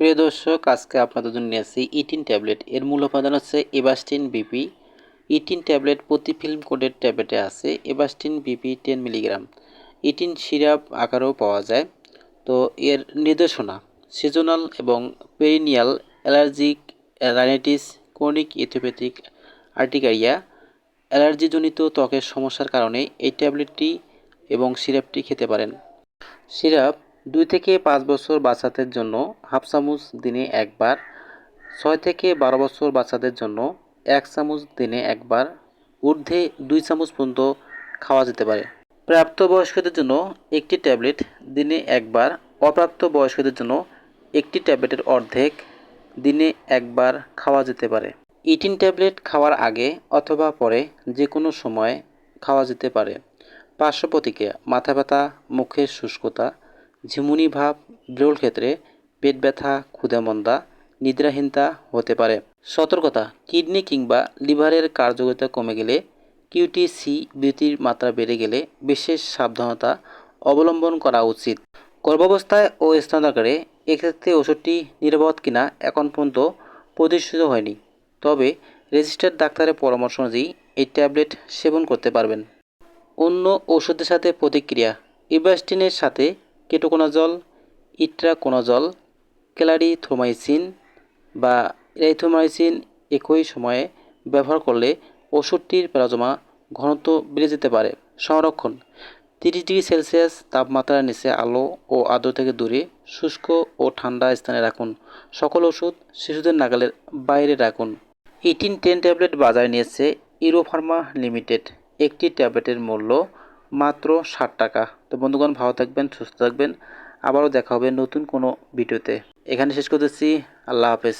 প্রিয় দর্শক, আজকে আপনাদের জন্য নিয়ে আসছি ইটিন ট্যাবলেট এর মূল উপাদান হচ্ছে এবাস্টিন বিপি ইটিন ট্যাবলেট প্রতি ফিল্ম কোডের ট্যাবলেটে আছে ebastine BP ten milligram Etin syrup আকারেও পাওয়া যায়। তো এর নির্দেশনা সিজনাল এবং perennial allergic rhinitis chronic idiopathic urticaria অ্যালার্জিজনিত ত্বকের সমস্যার কারণে এই ট্যাবলেটটি এবং সিরাপটি খেতে পারেন। সিরাপ দুই থেকে পাঁচ বছর বাচ্চাদের জন্য হাফ চামচ দিনে একবার, ছয় থেকে বারো বছর বাচ্চাদের জন্য এক চামচ দিনে একবার, ঊর্ধ্বে দুই চামচ পর্যন্ত খাওয়া যেতে পারে। প্রাপ্তবয়স্কদের জন্য একটি ট্যাবলেট দিনে একবার অপ্রাপ্ত বয়স্কদের জন্য একটি ট্যাবলেটের অর্ধেক দিনে একবার খাওয়া যেতে পারে। ইটিন ট্যাবলেট খাওয়ার আগে অথবা পরে যে কোনো সময় খাওয়া যেতে পারে। পার্শ্ব প্রতিক্রিয়া মাথা ব্যথা মুখের শুষ্কতা ঝিমুনি ভাব বিরল ক্ষেত্রে পেট ব্যথা ক্ষুধামন্দা নিদ্রাহীনতা হতে পারে। সতর্কতা, কিডনি কিংবা লিভারের কার্যকারিতা কমে গেলে কিউটিসি বিউটির মাত্রা বেড়ে গেলে বিশেষ সাবধানতা অবলম্বন করা উচিত। গর্ভাবস্থায় ও স্তনাগারে এক্ষেত্রে ওষুধটি নিরাপদ কিনা এখন পর্যন্ত প্রতিষ্ঠিত হয়নি। তবে রেজিস্টার্ড ডাক্তারের পরামর্শ অনুযায়ী এই ট্যাবলেট সেবন করতে পারবেন। অন্য ওষুধের সাথে প্রতিক্রিয়া ইবাস্টিনের সাথে কেটোকোনাজল, ইট্রাকোনাজল ক্যালারিথ্রোমাইসিন বা এরাইথ্রোমাইসিন একই সময়ে ব্যবহার করলে ওষুধটির প্লাজমা ঘনত্ব বেড়ে যেতে পারে। সংরক্ষণ, তিরিশ ডিগ্রি সেলসিয়াস তাপমাত্রার নিচে আলো ও আদ্র থেকে দূরে শুষ্ক ও ঠান্ডা স্থানে রাখুন। সকল ওষুধ শিশুদের নাগালের বাইরে রাখুন। ইটিন টেন ট্যাবলেট বাজারে নিয়েছে ইরোফার্মা লিমিটেড। একটি ট্যাবলেটের মূল্য মাত্র ষাট টাকা। তো বন্ধুগণ, ভালো থাকবেন, সুস্থ থাকবেন। আবারও দেখা হবে নতুন কোনো ভিডিওতে। এখানে শেষ করতেছি। আল্লাহ হাফেজ।